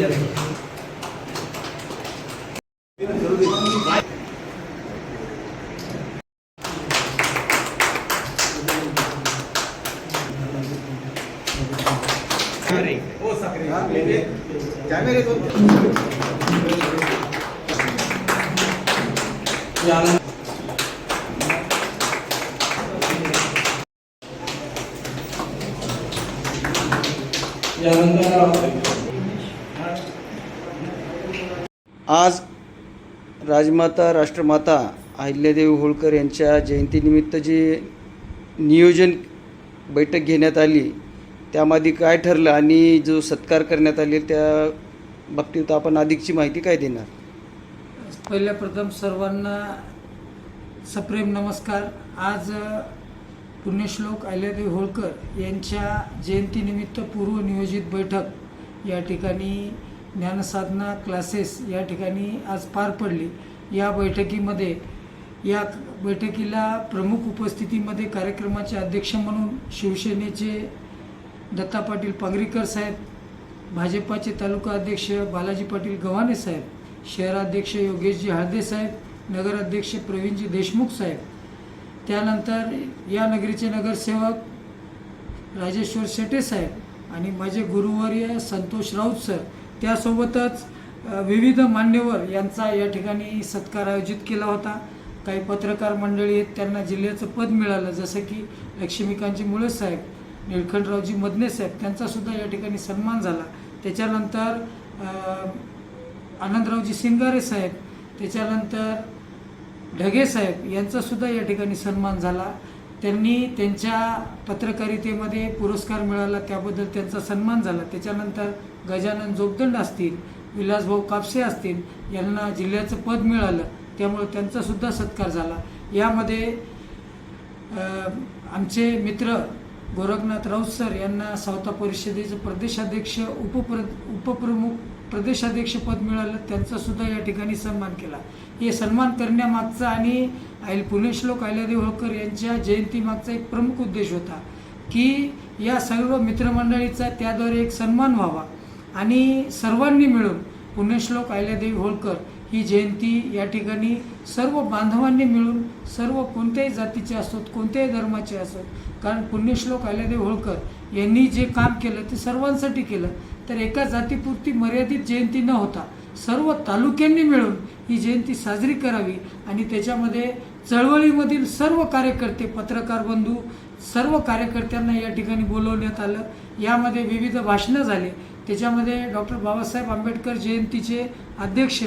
Gracias. यानंतर यानंतर आज राजमाता राष्ट्रमाता अहिल्यादेवी होळकर यांच्या जयंतीनिमित्त जी नियोजन बैठक घेण्यात आली त्यामध्ये काय ठरलं आणि जो सत्कार करण्यात आले त्या बाबतीत आपण अधिकची माहिती काय देणार? पहिल्या प्रथम सर्वांना सप्रेम नमस्कार. आज पुण्यश्लोक अहिल्यादेवी होळकर यांच्या जयंतीनिमित्त पूर्वनियोजित बैठक या ठिकाणी ज्ञानसाधना क्लासेस या ठिकाणी आज पार पडली. या बैठकीमध्ये या बैठकीला प्रमुख उपस्थितीमध्ये कार्यक्रमाचे अध्यक्ष म्हणून शिवसेनेचे दत्ता पाटील पांगरीकर साहेब भाजपाचे तालुका अध्यक्ष बालाजी पाटील गव्हाणे साहेब शहराध्यक्ष योगेशजी हळदे साहेब नगराध्यक्ष प्रवीणजी देशमुख साहेब. त्यानंतर या नगरीचे नगरसेवक राजेश्वर शेटे साहेब आणि माझे गुरुवर्य संतोष राऊत सर. त्यासोबतच विविध मान्यवर यांचा या ठिकाणी सत्कार आयोजित केला होता. काही पत्रकार मंडळी आहेत त्यांना जिल्ह्याचं पद मिळालं. जसं की लक्ष्मीकांतजी मुळे साहेब निळखंडरावजी मदने साहेब त्यांचा सुद्धा या ठिकाणी सन्मान झाला. त्याच्यानंतर आनंदरावजी सिंगारे साहेब त्याच्यानंतर ढगे साहेब यांचा सुद्धा या ठिकाणी सन्मान झाला. त्यांनी त्यांच्या पत्रकारितेमध्ये पुरस्कार मिळाला त्याबद्दल त्यांचा सन्मान झाला. त्याच्यानंतर गजानन जोगदंड असतील विलासभाऊ कापसे असतील यांना जिल्ह्याचं पद मिळालं. त्यामुळे त्यांचासुद्धा सत्कार झाला. यामध्ये आमचे मित्र गोरखनाथ राऊत सर यांना सावता परिषदेचं प्रदेशाध्यक्ष उपप्र उपप्रमुख प्रदेशाध्यक्ष पद मिळालं. त्यांचा सुद्धा या ठिकाणी सन्मान केला. हे सन्मान करण्यामागचा आणि आईल पुणेश्लोक अहिल्यादेवी होळकर यांच्या जयंतीमागचा एक प्रमुख उद्देश होता की या सर्व मित्रमंडळीचा त्याद्वारे एक सन्मान व्हावा. आणि सर्वांनी मिळून पुण्यश्लोक आयल्यादेवी होळकर ही जयंती या ठिकाणी सर्व बांधवांनी मिळून सर्व कोणत्याही जातीचे असोत कोणत्याही धर्माचे असोत कारण पुण्यश्लोक आल्यादेव होळकर यांनी जे काम केलं ते सर्वांसाठी केलं तर एका जातीपुरती मर्यादित जयंती न होता सर्व तालुक्यांनी मिळून ही जयंती साजरी करावी आणि त्याच्यामध्ये चळवळीमधील सर्व कार्यकर्ते पत्रकार बंधू सर्व कार्यकर्त्यांना या ठिकाणी बोलवण्यात आलं. यामध्ये विविध भाषणं झाले. त्याच्यामध्ये डॉक्टर बाबासाहेब आंबेडकर जयंतीचे अध्यक्ष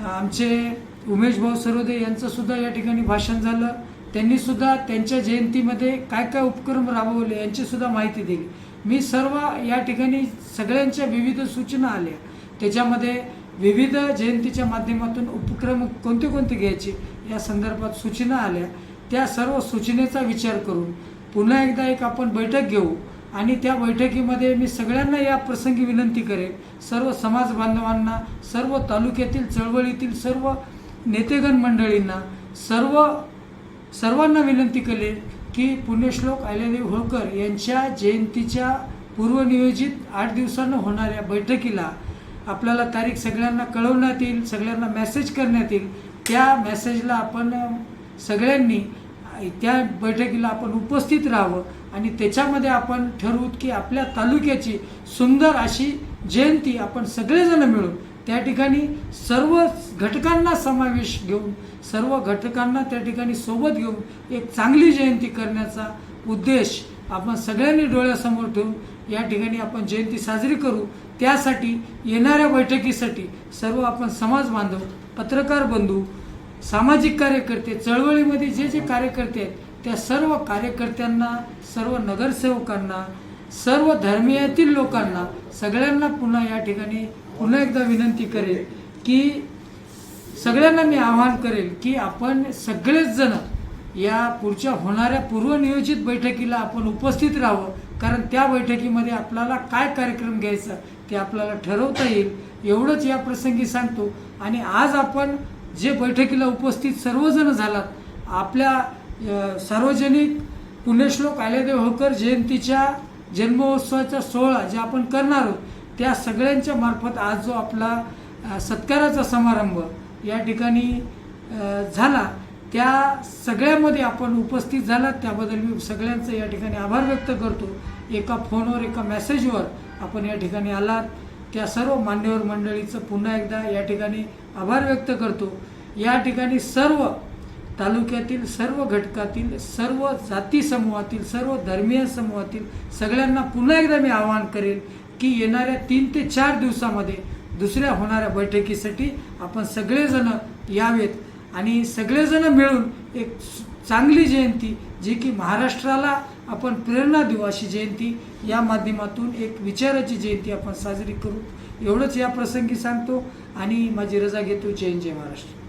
आमचे उमेश भाऊ सरोदे यांचंसुद्धा या ठिकाणी भाषण झालं. त्यांनीसुद्धा त्यांच्या जयंतीमध्ये काय काय उपक्रम राबवले यांचीसुद्धा माहिती दिली. मी सर्व या ठिकाणी सगळ्यांच्या विविध सूचना आल्या. त्याच्यामध्ये विविध जयंतीच्या माध्यमातून उपक्रम कोणते कोणते घ्यायचे या संदर्भात सूचना आल्या. त्या सर्व सूचनेचा विचार करून पुन्हा एकदा एक आपण बैठक घेऊ. आणि त्या बैठकीमध्ये मी सगळ्यांना या प्रसंगी विनंती करेन. सर्व समाज बांधवांना सर्व तालुक्यातील चळवळीतील सर्व नेतेगण मंडळींना सर्व सर्वांना विनंती करेन की पुण्यश्लोक अहिल्यादेवी होळकर यांच्या जयंतीच्या पूर्वनियोजित आठ दिवसानं होणाऱ्या बैठकीला आपल्याला तारीख सगळ्यांना कळवण्यात येईल सगळ्यांना मेसेज करण्यात येईल. त्या मेसेजला आपण सगळ्यांनी त्या बैठकीला आपण उपस्थित राहावं आणि त्याच्यामध्ये आपण ठरवू की आपल्या तालुक्याची सुंदर अशी जयंती आपण सगळेजण मिळून त्या ठिकाणी सर्व घटकांना समावेश घेऊन सर्व घटकांना त्या ठिकाणी सोबत घेऊन एक चांगली जयंती करण्याचा उद्देश आपण सगळ्यांनी डोळ्यासमोर ठेवून या ठिकाणी आपण जयंती साजरी करू. त्यासाठी येणाऱ्या बैठकीसाठी सर्व आपण समाज बांधव पत्रकार बंधू सामाजिक कार्यकर्ते चळवळीमध्ये जे जे कार्यकर्ते आहेत त्या सर्व कार्यकर्त्यांना सर्व नगरसेवकांना सर्व धर्मीयातील लोकांना सगळ्यांना पुन्हा या ठिकाणी पुन्हा एकदा विनंती करेल की सगळ्यांना मी आवाहन करेल की आपण सगळेच जण या पुढच्या होणाऱ्या पूर्वनियोजित बैठकीला आपण उपस्थित राहावं कारण त्या बैठकीमध्ये आपल्याला काय कार्यक्रम घ्यायचा ते आपल्याला ठरवता येईल. एवढंच या प्रसंगी सांगतो. आणि आज आपण जे बैठकीला उपस्थित सर्वजण झालात आपल्या सार्वजनिक पुण्यश्लोक आलेदेव होकर जयंतीच्या जन्मोत्सवाचा सोहळा जे आपण करणार आहोत त्या सगळ्यांच्या मार्फत आज जो आपला सत्काराचा समारंभ या ठिकाणी झाला त्या सगळ्यामध्ये आपण उपस्थित झालात. त्याबद्दल मी सगळ्यांचं या ठिकाणी आभार व्यक्त करतो. एका फोनवर एका मेसेजवर आपण या ठिकाणी आलात. त्या सर्व मान्यवर मंडळीचं पुन्हा एकदा या ठिकाणी आभार व्यक्त करतो. या ठिकाणी सर्व तालुक्यातील सर्व घटकातील सर्व जाती समूहातील सर्व धर्मीय समूहातील सगळ्यांना पुन्हा एकदा मी आवाहन करेल की येणाऱ्या तीन ते चार दिवसामध्ये दुसऱ्या होणाऱ्या बैठकीसाठी आपण सगळेजण यावेत आणि सगळेजण मिळून एक चांगली जयंती जी की महाराष्ट्राला आपण प्रेरणा देऊ अशी जयंती या माध्यमातून एक विचाराची जयंती आपण साजरी करू. एवढंच या प्रसंगी सांगतो आणि माझी रजा घेतो. जय जय महाराष्ट्र.